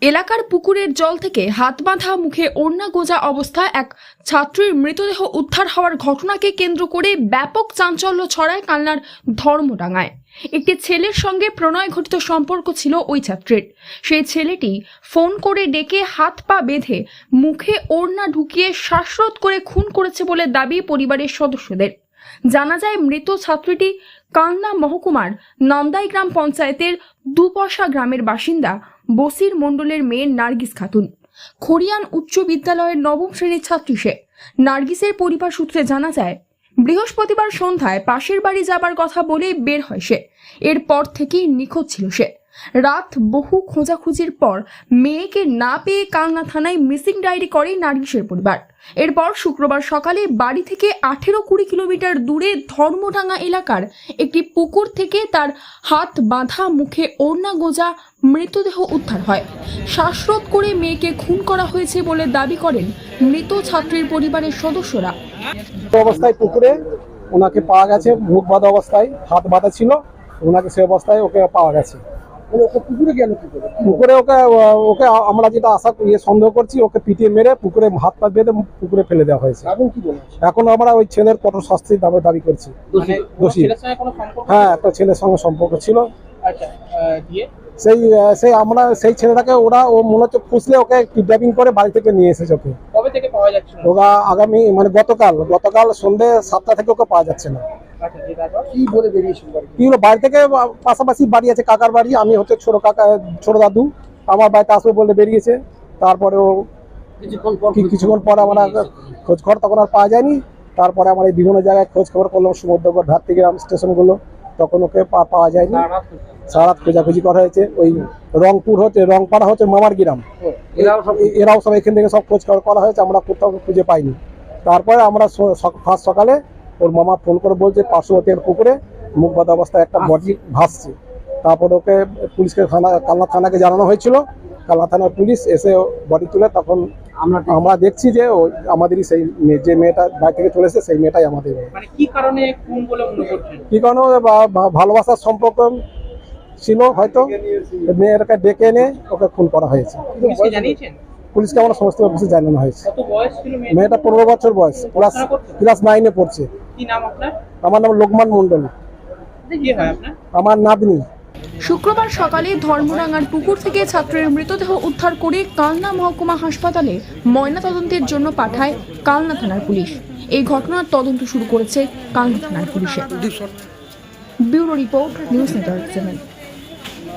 এলাকার পুকুরের জল থেকে হাত বাঁধা মুখে ওড়না গোজা অবস্থায় এক ছাত্রীর মৃতদেহ উদ্ধার হওয়ার ঘটনাকে কেন্দ্র করে ব্যাপক চাঞ্চল্য ছড়ায় কালনার ধর্মডাঙ্গায়। একটি ছেলের সঙ্গে প্রণয় ঘটিত সম্পর্ক ছিল ওই ছাত্রীর। সেই ছেলেটি ফোন করে ডেকে হাত পা বেঁধে মুখে ওড়না ঢুকিয়ে শ্বাসরোধ করে খুন করেছে বলে দাবি পরিবারের সদস্যদের। জানা যায়, মৃত ছাত্রীটি কালনা মহকুমার নন্দাই গ্রাম পঞ্চায়েতের দুপশা গ্রামের বাসিন্দা বসির মণ্ডলের মেয়ে নার্গিস খাতুন। খড়িয়ান উচ্চ বিদ্যালয়ের নবম শ্রেণির ছাত্রী সে। নার্গিসের পরিবার সূত্রে জানা যায় বৃহস্পতিবার সন্ধ্যায় পাশের বাড়ি যাবার কথা বলে বের হয় সে। এরপর থেকেই নিখোঁজ ছিল সে। রাত বহু খোঁজাখুঁজির পর মেয়েকে না পেয়ে কালনা থানায় মিসিং ডায়েরি করে নার্গিসের পরিবার। এরপর শুক্রবার সকালে বাড়ি থেকে আঠেরো কুড়ি কিলোমিটার দূরে ধর্মডাঙ্গা এলাকার একটি পুকুর থেকে তার হাত বাঁধা মুখে ওড়না গোজা মৃতদেহ উদ্ধার হয়। শ্বাসরোধ করে মেয়েকে খুন করা হয়েছে বলে দাবি করেন মৃত ছাত্রীর পরিবারের সদস্যরা। অবস্থায় পুকুরে ওনাকে পাওয়া গেছে মুখ বাঁধা অবস্থায় হাত বাঁধা ছিল ওনাকে সে অবস্থায় ওকে পাওয়া গেছে। পুকুরে গেল পুকুরে ওকে ওকে আমরা যেটা আশা ইয়ে সন্দেহ করছি ওকে পিটিয়ে মেরে পুকুরে হাত পা বেঁধে পুকুরে ফেলে দেওয়া হয়েছে। এখন কি এখন আমরা ওই ছেলের কঠোর শাস্তির দাবি দাবি করছি। মানে দোষী। সম্পর্ক হ্যাঁ একটা ছেলের সঙ্গে সম্পর্ক ছিল। আচ্ছা সেই সেই আমরা সেই ছেলেটাকে ওরা ও মনে হচ্ছে ফুসলে ওকে কিডন্যাপিং করে বাড়ি থেকে নিয়ে এসেছে ওকে। থেকে পাওয়া যাচ্ছে না। ওরা আগামী মানে গতকাল গতকাল সন্ধে সাতটা থেকে ওকে পাওয়া যাচ্ছে না। আচ্ছা কি বলে বেরিয়েছিল বাড়ি কি হলো বাড়ি থেকে পাশাপাশি বাড়ি আছে কাকার বাড়ি। আমি হচ্ছে ছোট কাকা ছোট দাদু। আমার বাড়িতে আসবে বলে বেরিয়েছে। তারপরে ও কিছুক্ষণ পর আমরা খোঁজ খবর তখন আর পাওয়া যায়নি। তারপরে আমার এই বিভিন্ন জায়গায় খোঁজ খবর করলাম সমুদ্রগড় ঘাটতিগ্রাম স্টেশনগুলো। তখন ওকে পাওয়া যায়নি। সারা খোঁজাখুঁজি করা হয়েছে। ওই রংপুর হচ্ছে রংপাড়া হচ্ছে মামার গ্রাম। এরাও সব এখান থেকে সব খোঁজ করা হয়েছে আমরা কোথাও খুঁজে পাইনি। তারপরে আমরা ফার্স্ট সকালে ওর মামা ফোন করে বলছে পার্শ্ববর্তী এক পুকুরে মুখ বাঁধা অবস্থায় একটা বডি ভাসছে। তারপর ওকে পুলিশকে থানা কালনা থানাকে জানানো হয়েছিল। কালনা থানার পুলিশ এসে বডি তুলে তখন আমরা আমরা দেখছি যে ও আমাদেরই সেই মেয়ে- যে মেয়েটা বাড়ি থেকে চলেছে সেই মেয়েটাই আমাদের। মানে কি কারণে কি কারণে ভালোবাসার সম্পর্ক ছিল হয়তো মেয়েটাকে ডেকে এনে ওকে খুন করা হয়েছে। পুলিশকে আমরা সমস্ত কিছু জানানো হয়েছে। কত বয়স ছিল মেয়ে মেয়েটা পনেরো বছর বয়স ক্লাস ক্লাস নাইনে পড়ছে। কি নাম আপনার? আমার নাম লোকমান মন্ডল হয় আমার নাতনি। শুক্রবার সকালে ধর্মরাঙ্গার পুকুর থেকে ছাত্রের মৃতদেহ উদ্ধার করে কালনা মহকুমা হাসপাতালে ময়নাতদন্তের জন্য পাঠায় কালনা থানার পুলিশ। এই ঘটনার তদন্ত শুরু করেছে কালনা থানার পুলিশে। Bureau report news network seven.